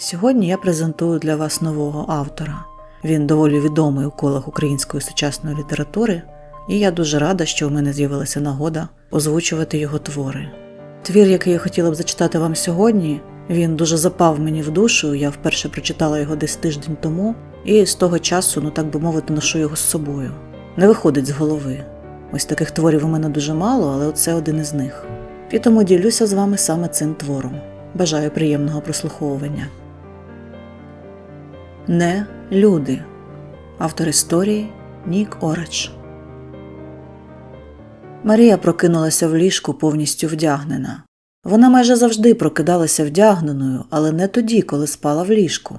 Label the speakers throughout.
Speaker 1: Сьогодні я презентую для вас нового автора. Він доволі відомий у колах української сучасної літератури, і я дуже рада, що у мене з'явилася нагода озвучувати його твори. Твір, який я хотіла б зачитати вам сьогодні, він дуже запав мені в душу. Я вперше прочитала його десь тиждень тому, і з того часу, ну так би мовити, ношу його з собою. Не виходить з голови. Ось таких творів у мене дуже мало, але оце один із них. І тому ділюся з вами саме цим твором. Бажаю приємного прослуховування. Не люди. Автор історії Нік Орач. Марія прокинулася в ліжку повністю вдягнена. Вона майже завжди прокидалася вдягненою, але не тоді, коли спала в ліжку.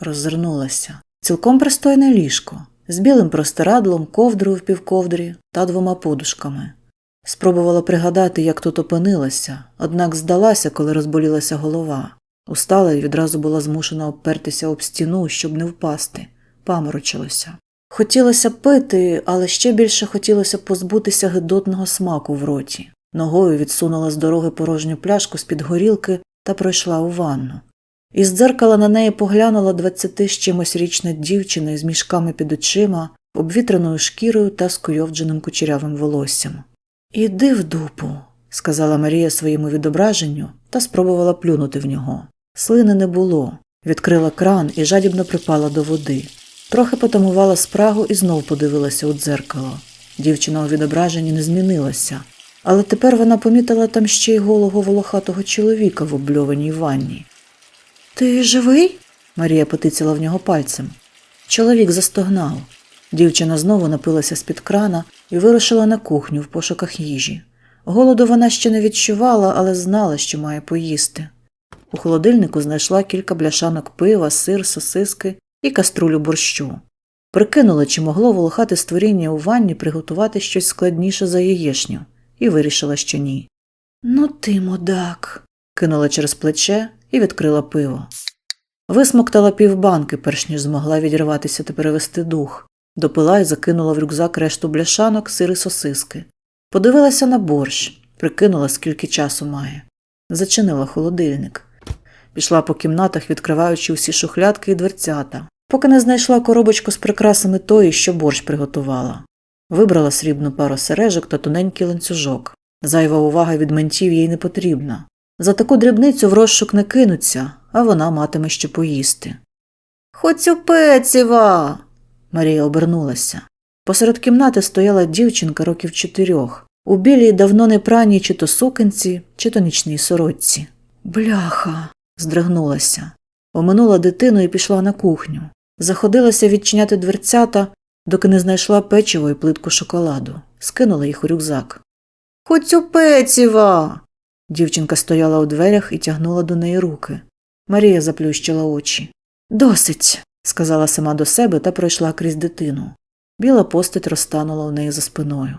Speaker 1: Роззирнулася. Цілком пристойне ліжко з білим простирадлом, ковдрою в півковдрі та двома подушками. Спробувала пригадати, як тут опинилася, однак здалася, коли розболілася голова. Устала і відразу була змушена обпертися об стіну, щоб не впасти, паморочилася. Хотілося пити, але ще більше хотілося позбутися гидотного смаку в роті. Ногою відсунула з дороги порожню пляшку з-під горілки та пройшла у ванну. Із дзеркала на неї поглянула двадцяти з чимось річна дівчина із мішками під очима, обвітреною шкірою та скуйовдженим кучерявим волоссям. Іди в дупу, сказала Марія своєму відображенню та спробувала плюнути в нього. Слини не було. Відкрила кран і жадібно припала до води. Трохи потамувала спрагу і знов подивилася у дзеркало. Дівчина у відображенні не змінилася, але тепер вона помітила там ще й голого волохатого чоловіка в обльованій ванні. Ти живий? Марія потицяла в нього пальцем. Чоловік застогнав. Дівчина знову напилася з-під крана і вирушила на кухню в пошуках їжі. Голоду вона ще не відчувала, але знала, що має поїсти. У холодильнику знайшла кілька бляшанок пива, сир, сосиски і каструлю борщу. Прикинула, чи могло волохати створіння у ванні приготувати щось складніше за яєшню, і вирішила, що ні. Ну ти, мудак, кинула через плече і відкрила пиво. Висмоктала півбанки, перш ніж змогла відірватися та перевести дух. Допила і закинула в рюкзак решту бляшанок, сири сосиски. Подивилася на борщ, прикинула, скільки часу має. Зачинила холодильник. Пішла по кімнатах, відкриваючи усі шухлядки і дверцята, поки не знайшла коробочку з прикрасами тої, що борщ приготувала. Вибрала срібну пару сережок та тоненький ланцюжок. Зайва увага від ментів їй не потрібна. За таку дрібницю в розшук не кинуться, а вона матиме що поїсти. Хоць у пеціва. Марія обернулася. Посеред кімнати стояла дівчинка років чотирьох, у білій давно не праній чи то сукенці, чи то нічній сорочці. Бляха. здригнулася. Оминула дитину і пішла на кухню. Заходилася відчиняти дверцята, доки не знайшла печиво і плитку шоколаду. Скинула їх у рюкзак. Хоць у пеціва. Дівчинка стояла у дверях і тягнула до неї руки. Марія заплющила очі. Досить, сказала сама до себе та пройшла крізь дитину. Біла постать розтанула у неї за спиною.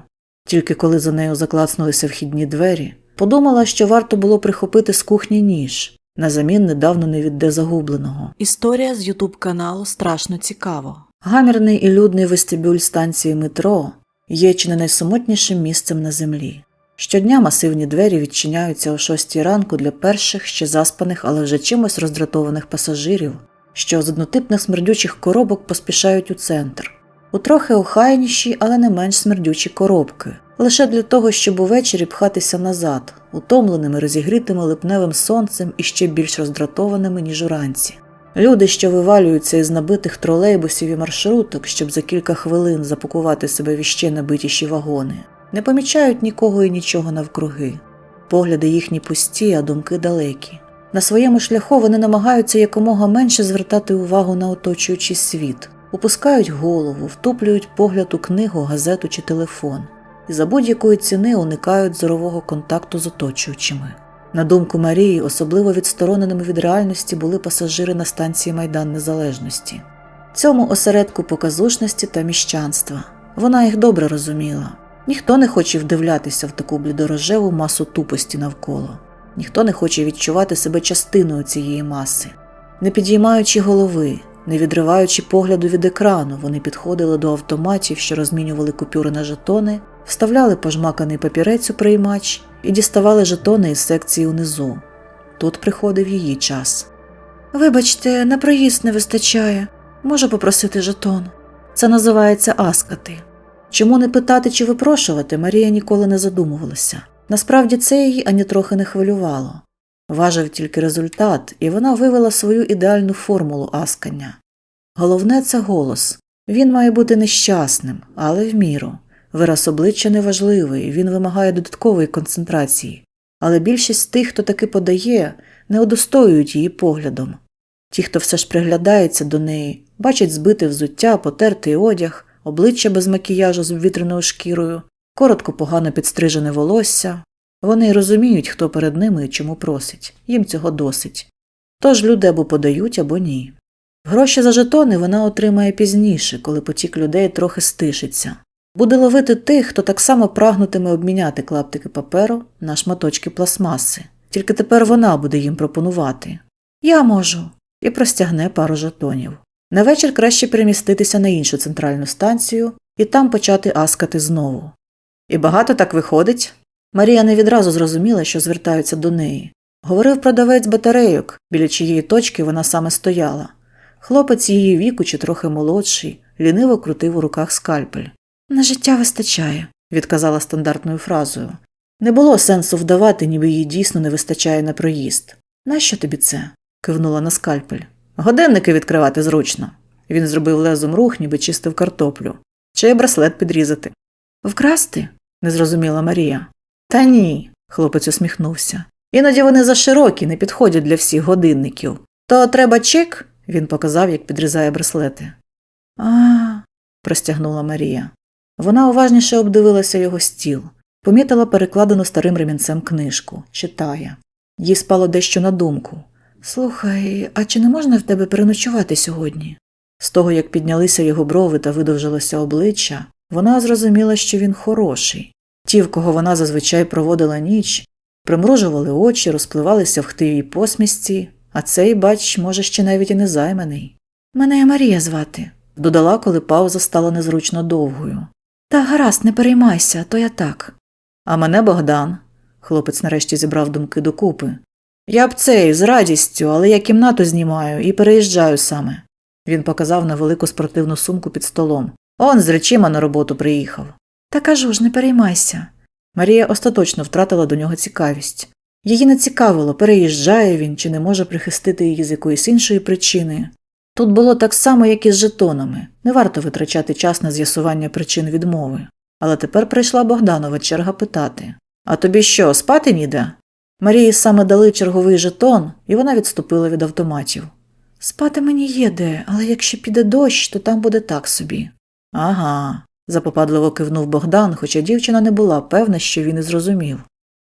Speaker 1: Тільки коли за нею заклацнулися вхідні двері, подумала, що варто було прихопити з кухні ніж на замін недавно невідде загубленого. Історія з ютуб каналу страшно цікаво. Гамірний і людний вестибюль станції метро є чи не найсамотнішим місцем на землі. Щодня масивні двері відчиняються о шостій ранку для перших ще заспаних, але вже чимось роздратованих пасажирів, що з однотипних смердючих коробок поспішають у центр. У трохи охайніші, але не менш смердючі коробки, лише для того, щоб увечері пхатися назад, утомленими, розігрітими липневим сонцем і ще більш роздратованими, ніж уранці. Люди, що вивалюються із набитих тролейбусів і маршруток, щоб за кілька хвилин запакувати себе в іще набитіші вагони, не помічають нікого і нічого навкруги. Погляди їхні пусті, а думки далекі. На своєму шляху вони намагаються якомога менше звертати увагу на оточуючий світ, опускають голову, втуплюють погляд у книгу, газету чи телефон, і за будь-якої ціни уникають зорового контакту з оточуючими. На думку Марії, особливо відстороненими від реальності були пасажири на станції Майдан Незалежності. Цьому осередку показушності та міщанства. Вона їх добре розуміла. Ніхто не хоче вдивлятися в таку блідорожеву масу тупості навколо. Ніхто не хоче відчувати себе частиною цієї маси. Не підіймаючи голови, не відриваючи погляду від екрану, вони підходили до автоматів, що розмінювали купюри на жетони, вставляли пожмаканий папірець у приймач і діставали жетони із секції унизу. Тут приходив її час. Вибачте, на проїзд не вистачає. Можу попросити жетон. Це називається аскати. Чому не питати чи випрошувати, Марія ніколи не задумувалася. Насправді це її ані трохи не хвилювало. Важив тільки результат, і вона вивела свою ідеальну формулу аскання. Головне це голос. Він має бути нещасним, але в міру. Вираз обличчя неважливий, він вимагає додаткової концентрації, але більшість тих, хто таки подає, не удостоюють її поглядом. Ті, хто все ж приглядається до неї, бачать збите взуття, потертий одяг, обличчя без макіяжу з обвітреною шкірою, коротко погано підстрижене волосся. Вони розуміють, хто перед ними і чому просить, їм цього досить. Тож люди або подають, або ні. Гроші за жетони вона отримає пізніше, коли потік людей трохи стишиться. Буде ловити тих, хто так само прагнутиме обміняти клаптики паперу на шматочки пластмаси. Тільки тепер вона буде їм пропонувати. Я можу. І простягне пару жетонів. На вечір краще переміститися на іншу центральну станцію і там почати аскати знову. І багато так виходить. Марія не відразу зрозуміла, що звертаються до неї. Говорив продавець батарейок, біля чиєї точки вона саме стояла. Хлопець її віку чи трохи молодший, ліниво крутив у руках скальпель. На життя вистачає, відказала стандартною фразою. Не було сенсу вдавати, ніби їй дійсно не вистачає на проїзд. Нащо тобі це? кивнула на скальпель. Годинники відкривати зручно. Він зробив лезом рух, ніби чистив картоплю. Чи браслет підрізати. Вкрасти? не зрозуміла Марія. Та ні, хлопець усміхнувся. Іноді вони заширокі, не підходять для всіх годинників. То треба чек? він показав, як підрізає браслети. А, простягнула Марія. Вона уважніше обдивилася його стіл, помітила перекладену старим ремінцем книжку, читає. Їй спало дещо на думку. Слухай, а чи не можна в тебе переночувати сьогодні? З того, як піднялися його брови та видовжилося обличчя, вона зрозуміла, що він хороший. Ті, в кого вона зазвичай проводила ніч, примружували очі, розпливалися в хтивій посмішці, а цей, бач, може, ще навіть і не займаний. Мене Марія звати, додала, коли пауза стала незручно довгою. Та гаразд, не переймайся, то я так. А мене Богдан. Хлопець нарешті зібрав думки докупи. Я б цей з радістю, але я кімнату знімаю і переїжджаю саме. Він показав на велику спортивну сумку під столом. Он з речима на роботу приїхав. Та кажу ж, не переймайся. Марія остаточно втратила до нього цікавість. Її не цікавило, переїжджає він чи не може прихистити її з якоїсь іншої причини. Тут було так само, як і з жетонами не варто витрачати час на з'ясування причин відмови. Але тепер прийшла Богданова черга питати А тобі що, спати ніде? Марії саме дали черговий жетон, і вона відступила від автоматів. Спати мені є де, але якщо піде дощ, то там буде так собі. Ага, запопадливо кивнув Богдан, хоча дівчина не була певна, що він і зрозумів.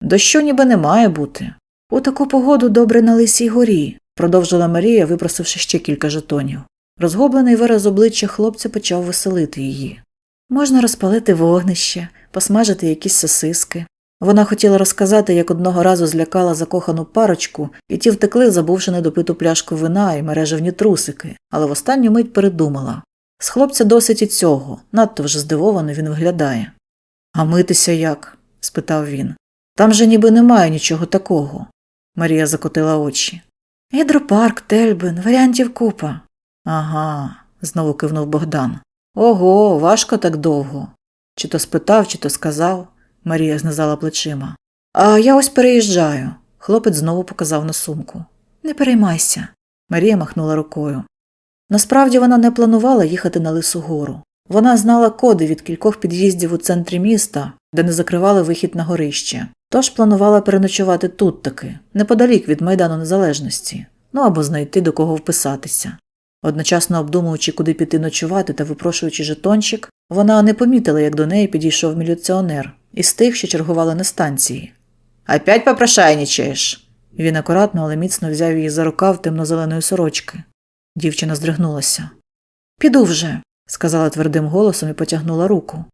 Speaker 1: Дощу ніби не має бути. У таку погоду добре на лисій горі, продовжила Марія, випросивши ще кілька жетонів. Розгоблений вираз обличчя хлопця почав веселити її. Можна розпалити вогнище, посмажити якісь сосиски. Вона хотіла розказати, як одного разу злякала закохану парочку, і ті втекли, забувши недопиту пляшку вина і мережевні трусики, але в останню мить передумала. З хлопця досить і цього, надто вже здивовано він виглядає. А митися як? спитав він. Там же ніби немає нічого такого. Марія закотила очі. Гідропарк, Тельбин, варіантів купа. Ага, знову кивнув Богдан. Ого, важко так довго. Чи то спитав, чи то сказав. Марія знизала плечима. А я ось переїжджаю. Хлопець знову показав на сумку. Не переймайся. Марія махнула рукою. Насправді вона не планувала їхати на Лису гору. Вона знала коди від кількох під'їздів у центрі міста, де не закривали вихід на горище, тож планувала переночувати тут таки, неподалік від Майдану Незалежності, ну або знайти до кого вписатися. Одночасно обдумуючи, куди піти ночувати та випрошуючи жетончик, вона не помітила, як до неї підійшов міліціонер із тих, що чергували на станції. Опять попрошайничаєш? Він акуратно, але міцно взяв її за рукав темно-зеленої сорочки. Дівчина здригнулася. Піду вже, сказала твердим голосом і потягнула руку.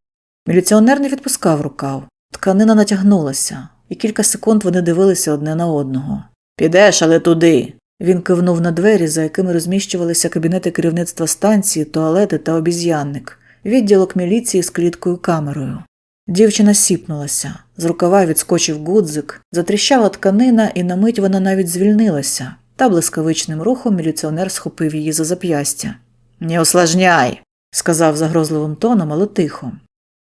Speaker 1: Міліціонер не відпускав рукав. Тканина натягнулася, і кілька секунд вони дивилися одне на одного. Підеш, але туди. Він кивнув на двері, за якими розміщувалися кабінети керівництва станції, туалети та обіз'янник, відділок міліції з кліткою камерою. Дівчина сіпнулася, з рукава відскочив гудзик, затріщала тканина, і на мить вона навіть звільнилася, та блискавичним рухом міліціонер схопив її за зап'ястя. Не осложняй, сказав загрозливим тоном, але тихо.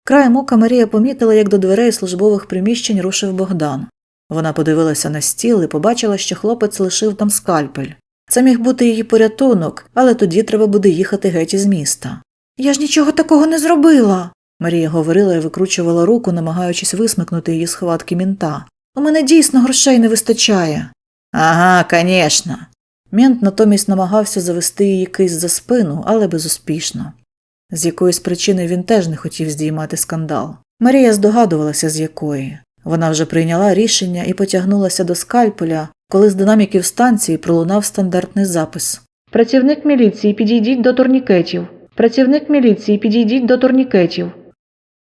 Speaker 1: Краєм ока Марія помітила, як до дверей службових приміщень рушив Богдан. Вона подивилася на стіл і побачила, що хлопець лишив там скальпель. Це міг бути її порятунок, але тоді треба буде їхати геть із міста. Я ж нічого такого не зробила. Марія говорила і викручувала руку, намагаючись висмикнути її з хватки мінта. У мене дійсно грошей не вистачає. Ага, звісно. Мент натомість намагався завести її кись за спину, але безуспішно. З якоїсь причини він теж не хотів здіймати скандал. Марія здогадувалася, з якої. Вона вже прийняла рішення і потягнулася до скальпеля, коли з динаміків станції пролунав стандартний запис. Працівник міліції, підійдіть до турнікетів. Працівник міліції, підійдіть до турнікетів.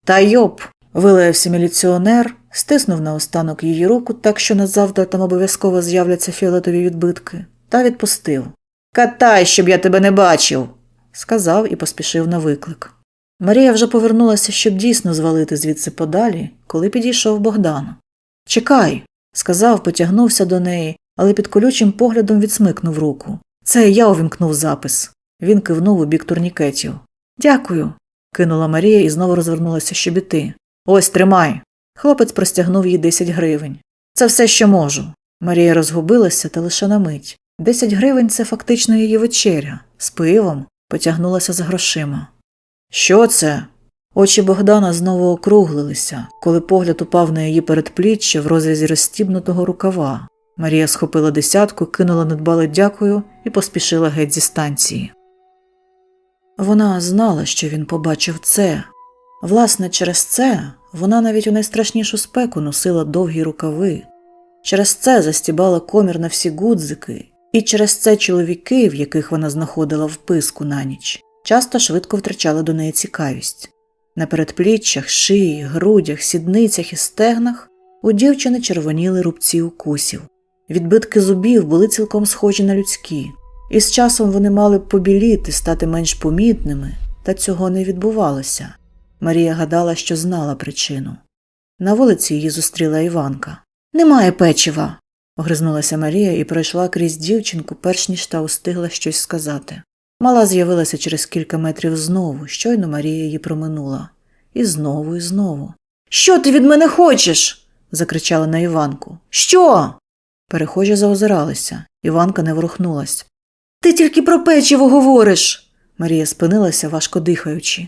Speaker 1: Та йоп. Вилаявся міліціонер, стиснув наостанок її руку, так що назавтра там обов'язково з'являться фіолетові відбитки, та відпустив. Катай, щоб я тебе не бачив, сказав і поспішив на виклик. Марія вже повернулася, щоб дійсно звалити звідси подалі, коли підійшов Богдан. Чекай, сказав, потягнувся до неї, але під колючим поглядом відсмикнув руку. Це я увімкнув запис. Він кивнув у бік турнікетів. Дякую. кинула Марія і знову розвернулася, щоб іти. Ось тримай. Хлопець простягнув їй 10 гривень. Це все, що можу. Марія розгубилася та лише на мить. Десять гривень це фактично її вечеря. З пивом потягнулася за грошима. Що це? Очі Богдана знову округлилися, коли погляд упав на її передпліччя в розрізі розстібнутого рукава. Марія схопила десятку, кинула недбале дякую і поспішила геть зі станції. Вона знала, що він побачив це. Власне, через це вона навіть у найстрашнішу спеку носила довгі рукави, через це застібала комір на всі гудзики, і через це чоловіки, в яких вона знаходила вписку на ніч, часто швидко втрачали до неї цікавість. На передпліччях, шиї, грудях, сідницях і стегнах у дівчини червоніли рубці укусів. Відбитки зубів були цілком схожі на людські, і з часом вони мали побіліти, стати менш помітними, та цього не відбувалося. Марія гадала, що знала причину. На вулиці її зустріла Іванка. Немає печива. огризнулася Марія і пройшла крізь дівчинку, перш ніж та устигла щось сказати. Мала з'явилася через кілька метрів знову, щойно Марія її проминула. І знову, і знову. Що ти від мене хочеш? закричала на Іванку. Що? Перехожі заозиралися. Іванка не ворухнулась. Ти тільки про печиво говориш. Марія спинилася, важко дихаючи.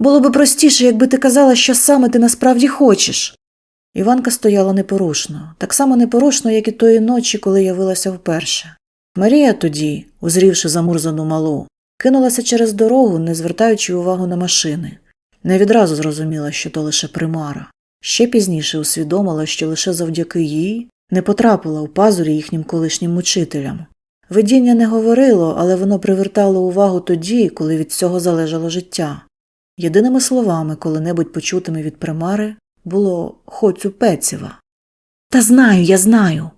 Speaker 1: Було би простіше, якби ти казала, що саме ти насправді хочеш. Іванка стояла непорушно, так само непорушно, як і тої ночі, коли явилася вперше. Марія тоді, узрівши замурзану малу, кинулася через дорогу, не звертаючи увагу на машини. Не відразу зрозуміла, що то лише примара. Ще пізніше усвідомила, що лише завдяки їй не потрапила у пазурі їхнім колишнім мучителям. Видіння не говорило, але воно привертало увагу тоді, коли від цього залежало життя. Єдиними словами, коли-небудь почутими від примари, було хоцю пеціва. Та знаю, я знаю.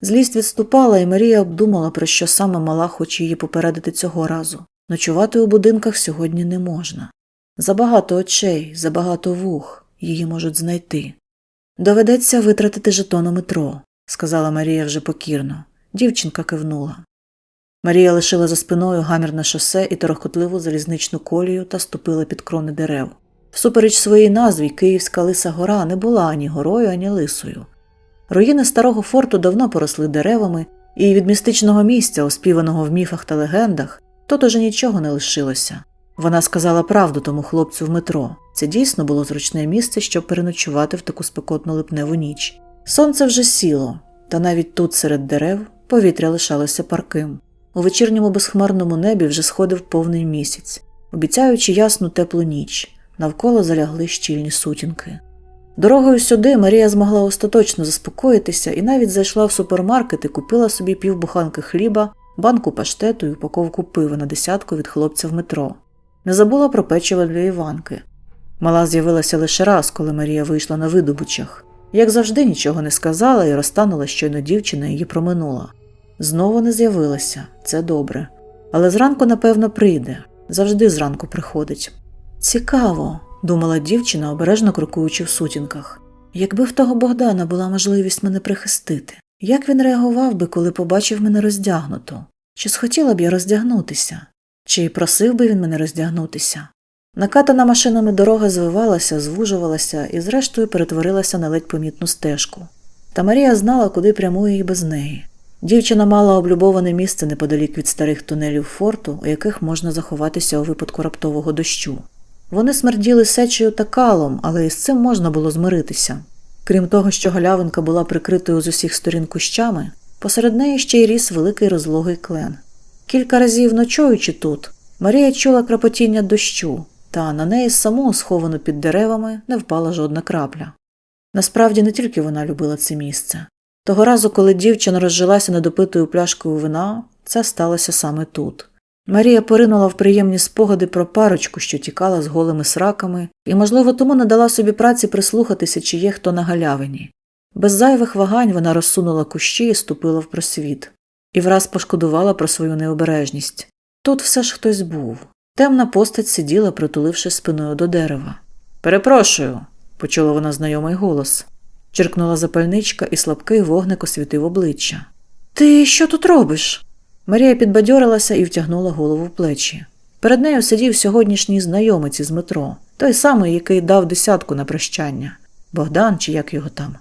Speaker 1: Злість відступала, і Марія обдумала, про що саме мала хоче її попередити цього разу. Ночувати у будинках сьогодні не можна. Забагато очей, забагато вух її можуть знайти. Доведеться витратити жетон у метро, сказала Марія вже покірно. Дівчинка кивнула. Марія лишила за спиною гамірне шосе і торохотливу залізничну колію та ступила під крони дерев. Всупереч своїй назві Київська Лиса Гора не була ані горою, ані лисою. Руїни старого форту давно поросли деревами, і від містичного місця, оспіваного в міфах та легендах, тут уже нічого не лишилося. Вона сказала правду тому хлопцю в метро. Це дійсно було зручне місце, щоб переночувати в таку спекотну липневу ніч. Сонце вже сіло, та навіть тут, серед дерев, повітря лишалося парким. У вечірньому безхмарному небі вже сходив повний місяць, обіцяючи ясну теплу ніч, навколо залягли щільні сутінки. Дорогою сюди Марія змогла остаточно заспокоїтися і навіть зайшла в супермаркет і купила собі півбуханки хліба, банку паштету і упаковку пива на десятку від хлопця в метро. Не забула про печиво для Іванки. Мала з'явилася лише раз, коли Марія вийшла на видобучах. Як завжди, нічого не сказала і розтанула, щойно дівчина її проминула. Знову не з'явилася, це добре. Але зранку, напевно, прийде. Завжди зранку приходить. Цікаво, думала дівчина, обережно крокуючи в сутінках. Якби в того Богдана була можливість мене прихистити, як він реагував би, коли побачив мене роздягнуту? Чи схотіла б я роздягнутися? Чи просив би він мене роздягнутися? Накатана машинами дорога звивалася, звужувалася і, зрештою, перетворилася на ледь помітну стежку. Та Марія знала, куди прямує і без неї. Дівчина мала облюбоване місце неподалік від старих тунелів форту, у яких можна заховатися у випадку раптового дощу. Вони смерділи сечею та калом, але із цим можна було змиритися. Крім того, що галявинка була прикритою з усіх сторін кущами, посеред неї ще й ріс великий розлогий клен. Кілька разів ночуючи тут, Марія чула крапотіння дощу, та на неї саму, сховану під деревами, не впала жодна крапля. Насправді не тільки вона любила це місце. Того разу, коли дівчина розжилася недопитою пляшкою вина, це сталося саме тут. Марія поринула в приємні спогади про парочку, що тікала з голими сраками, і, можливо, тому не дала собі праці прислухатися, чи є хто на галявині. Без зайвих вагань вона розсунула кущі і ступила в просвіт, і враз пошкодувала про свою необережність. Тут все ж хтось був. Темна постать сиділа, притуливши спиною до дерева. Перепрошую, почула вона знайомий голос. Черкнула запальничка, і слабкий вогник освітив обличчя. Ти що тут робиш? Марія підбадьорилася і втягнула голову в плечі. Перед нею сидів сьогоднішній знайомець із метро, той самий, який дав десятку на прощання Богдан чи як його там.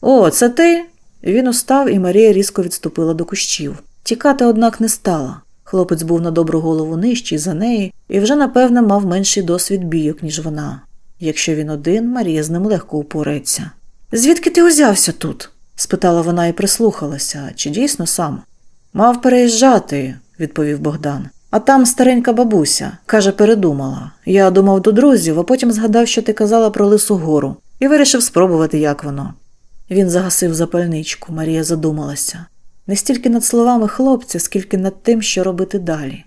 Speaker 1: О, це ти? Він устав, і Марія різко відступила до кущів. Тікати, однак, не стала. Хлопець був на добру голову нижчий за неї і вже, напевне, мав менший досвід бійок, ніж вона. Якщо він один, Марія з ним легко упорається. Звідки ти узявся тут? спитала вона і прислухалася, чи дійсно сам. Мав переїжджати, відповів Богдан. А там старенька бабуся, каже, передумала. Я думав до друзів, а потім згадав, що ти казала про лису гору, і вирішив спробувати, як воно. Він загасив запальничку, Марія задумалася. Не стільки над словами хлопця, скільки над тим, що робити далі.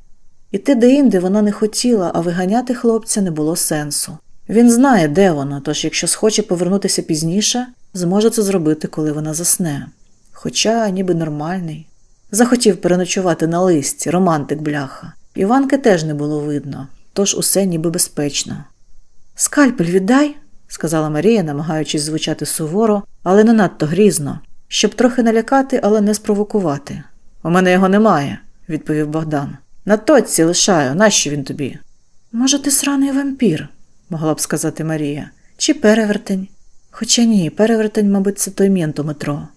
Speaker 1: Іти деінде вона не хотіла, а виганяти хлопця не було сенсу. Він знає, де вона, тож якщо схоче повернутися пізніше, зможе це зробити, коли вона засне. Хоча ніби нормальний. Захотів переночувати на листі, романтик бляха. Іванки теж не було видно, тож усе ніби безпечно. Скальпель віддай, сказала Марія, намагаючись звучати суворо, але не надто грізно, щоб трохи налякати, але не спровокувати. У мене його немає, відповів Богдан. На точці лишаю, нащо він тобі? Може, ти сраний вампір, могла б сказати Марія, чи перевертень. Хоча ні, перевертень, мабуть, це той мент у метро.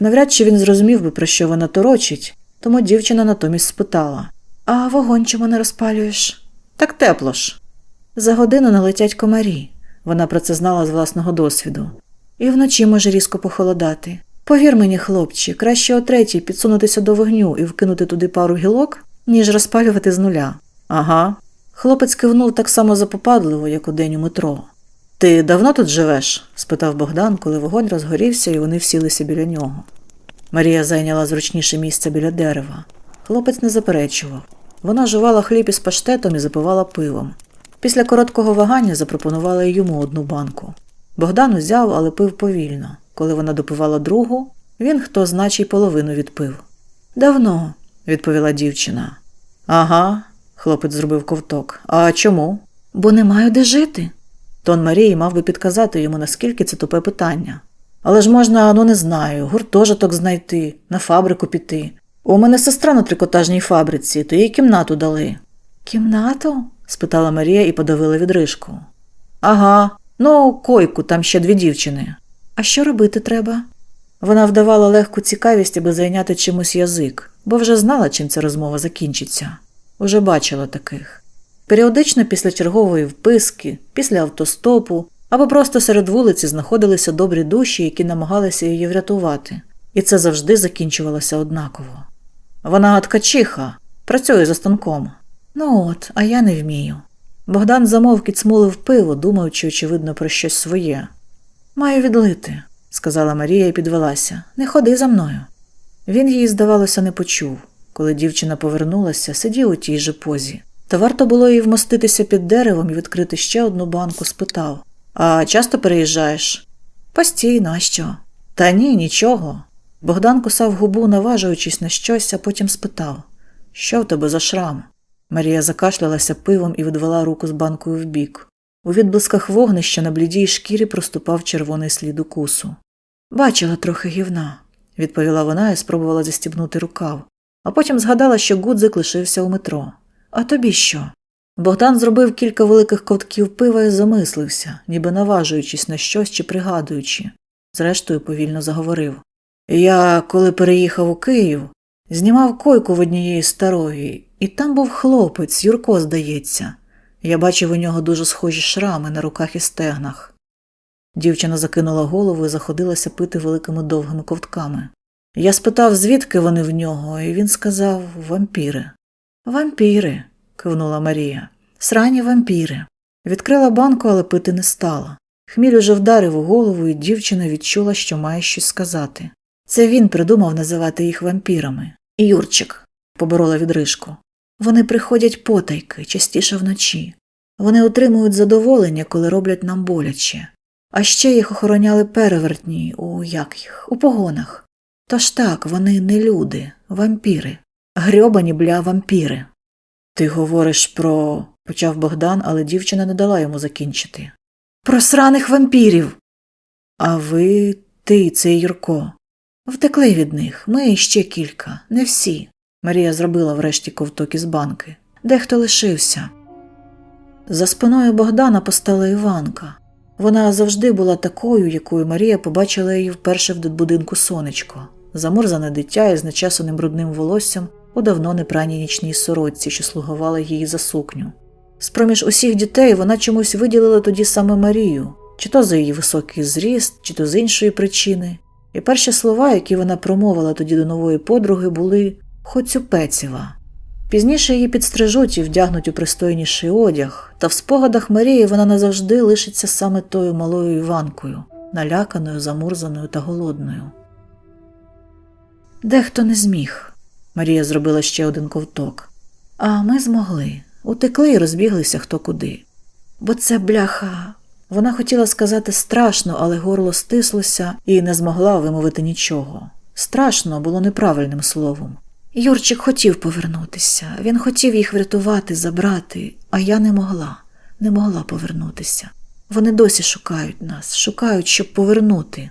Speaker 1: Навряд чи він зрозумів би, про що вона торочить, тому дівчина натомість спитала А вогонь чому не розпалюєш? Так тепло ж. За годину налетять комарі. Вона про це знала з власного досвіду. І вночі може різко похолодати. Повір мені, хлопче, краще о третій підсунутися до вогню і вкинути туди пару гілок, ніж розпалювати з нуля. Ага. Хлопець кивнув так само запопадливо, як у день у метро. Ти давно тут живеш? спитав Богдан, коли вогонь розгорівся і вони всілися біля нього. Марія зайняла зручніше місце біля дерева. Хлопець не заперечував. Вона жувала хліб із паштетом і запивала пивом. Після короткого вагання запропонувала йому одну банку. Богдан узяв, але пив повільно. Коли вона допивала другу, він хто значить половину відпив. Давно, відповіла дівчина. Ага, хлопець зробив ковток. А чому? Бо не маю де жити. Тон Марії мав би підказати йому, наскільки це тупе питання. Але ж можна, ну не знаю, гуртожиток знайти, на фабрику піти. У мене сестра на трикотажній фабриці, то їй кімнату дали. Кімнату? спитала Марія і подавила відрижку. Ага, ну, койку, там ще дві дівчини. А що робити треба? Вона вдавала легку цікавість, аби зайняти чимось язик, бо вже знала, чим ця розмова закінчиться. Уже бачила таких. Періодично після чергової вписки, після автостопу або просто серед вулиці знаходилися добрі душі, які намагалися її врятувати, і це завжди закінчувалося однаково. Вона ткачиха, працює за станком. Ну от, а я не вмію. Богдан замовки цмулив пиво, думаючи, очевидно, про щось своє. Маю відлити, сказала Марія і підвелася. Не ходи за мною. Він її, здавалося, не почув. Коли дівчина повернулася, сидів у тій же позі. Та варто було їй вмоститися під деревом і відкрити ще одну банку, спитав А часто переїжджаєш? Постійно, а що? Та ні, нічого. Богдан кусав губу, наважуючись на щось, а потім спитав Що в тебе за шрам? Марія закашлялася пивом і відвела руку з банкою вбік. У відблисках вогнища на блідій шкірі проступав червоний слід укусу. Бачила трохи гівна, відповіла вона і спробувала застібнути рукав, а потім згадала, що гудзик лишився у метро. А тобі що? Богдан зробив кілька великих ковтків пива і замислився, ніби наважуючись на щось чи пригадуючи. Зрештою, повільно заговорив. Я, коли переїхав у Київ, знімав койку в однієї старої, і там був хлопець, Юрко, здається. Я бачив у нього дуже схожі шрами на руках і стегнах. Дівчина закинула голову і заходилася пити великими довгими ковтками. Я спитав, звідки вони в нього, і він сказав вампіри. Вампіри, кивнула Марія. Срані вампіри. Відкрила банку, але пити не стала. Хміль уже вдарив у голову, і дівчина відчула, що має щось сказати. Це він придумав називати їх вампірами. Юрчик, поборола відрижку. Вони приходять потайки, частіше вночі. Вони отримують задоволення, коли роблять нам боляче. А ще їх охороняли перевертні у як їх, у погонах. Тож так, вони не люди, вампіри, грьобані бля вампіри. Ти говориш про. почав Богдан, але дівчина не дала йому закінчити. Про сраних вампірів. А ви, ти, цей Юрко. Втекли від них, ми ще кілька, не всі. Марія зробила врешті ковток із банки. Дехто лишився. За спиною Богдана постала Іванка. Вона завжди була такою, якою Марія побачила її вперше в будинку сонечко, замурзане дитя із нечесаним брудним волоссям у давно непраній нічній сорочці, що слугувала їй за сукню. З-проміж усіх дітей вона чомусь виділила тоді саме Марію, чи то за її високий зріст, чи то з іншої причини. І перші слова, які вона промовила тоді до нової подруги, були Хоцюпецєва. Пізніше її підстрижуть і вдягнуть у пристойніший одяг, та в спогадах Марії вона назавжди лишиться саме тою малою Іванкою, наляканою, замурзаною та голодною. Дехто не зміг. Марія зробила ще один ковток. А ми змогли. Утекли і розбіглися хто куди. Бо це бляха. Вона хотіла сказати страшно, але горло стислося і не змогла вимовити нічого. Страшно було неправильним словом. Юрчик хотів повернутися, він хотів їх врятувати, забрати, а я не могла, не могла повернутися. Вони досі шукають нас, шукають, щоб повернути.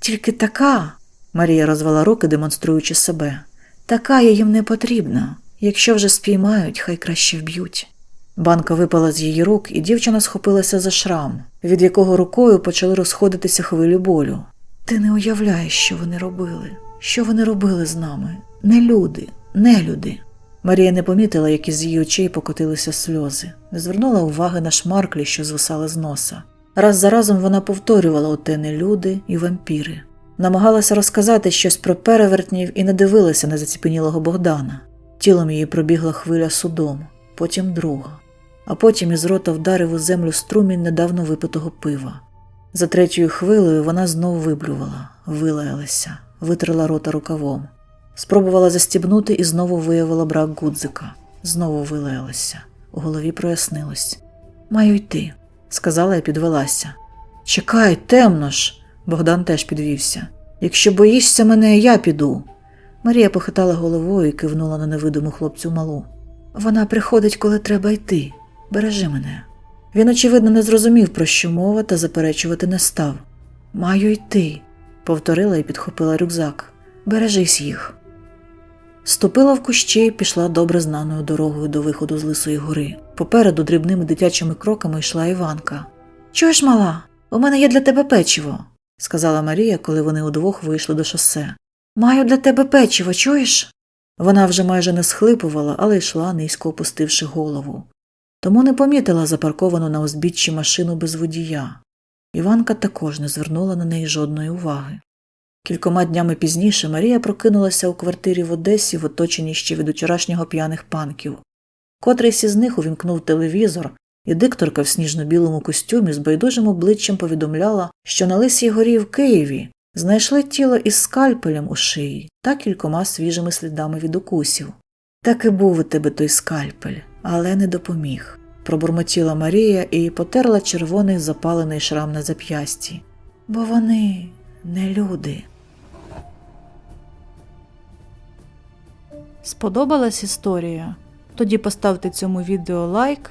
Speaker 1: Тільки така, Марія розвела руки, демонструючи себе, така я їм не потрібна. Якщо вже спіймають, хай краще вб'ють. Банка випала з її рук, і дівчина схопилася за шрам, від якого рукою почали розходитися хвилі болю. Ти не уявляєш, що вони робили, що вони робили з нами. Не люди, не люди. Марія не помітила, як із її очей покотилися сльози, не звернула уваги на шмарклі, що звисали з носа. Раз за разом вона повторювала оте не люди і вампіри, намагалася розказати щось про перевертнів і не дивилася на заціпенілого Богдана. Тілом її пробігла хвиля судом, потім друга, а потім із рота вдарив у землю струмінь недавно випитого пива. За третьою хвилею вона знову виблювала, вилаялася, витрила рота рукавом. Спробувала застібнути і знову виявила брак гудзика. Знову вилаялася. У голові прояснилось. Маю йти, сказала і підвелася. Чекай, темно ж. Богдан теж підвівся. Якщо боїшся мене, я піду. Марія похитала головою і кивнула на невидиму хлопцю малу. Вона приходить, коли треба йти. Бережи мене. Він, очевидно, не зрозумів, про що мова, та заперечувати не став. Маю йти, повторила і підхопила рюкзак. Бережись їх. Ступила в кущі і пішла добре знаною дорогою до виходу з Лисої гори. Попереду дрібними дитячими кроками йшла Іванка. Чуєш, мала, у мене є для тебе печиво, сказала Марія, коли вони удвох вийшли до шосе. Маю для тебе печиво, чуєш? Вона вже майже не схлипувала, але йшла, низько опустивши голову. Тому не помітила запарковану на узбіччі машину без водія. Іванка також не звернула на неї жодної уваги. Кількома днями пізніше Марія прокинулася у квартирі в Одесі в оточенні ще від учорашнього п'яних панків. Котрийсь із них увімкнув телевізор, і дикторка в сніжно-білому костюмі з байдужим обличчям повідомляла, що на Лисій горі в Києві знайшли тіло із скальпелем у шиї та кількома свіжими слідами від укусів. Так і був у тебе той скальпель, але не допоміг, пробурмотіла Марія і потерла червоний запалений шрам на зап'ясті. Бо вони не люди.
Speaker 2: Сподобалась історія? Тоді поставте цьому відео лайк,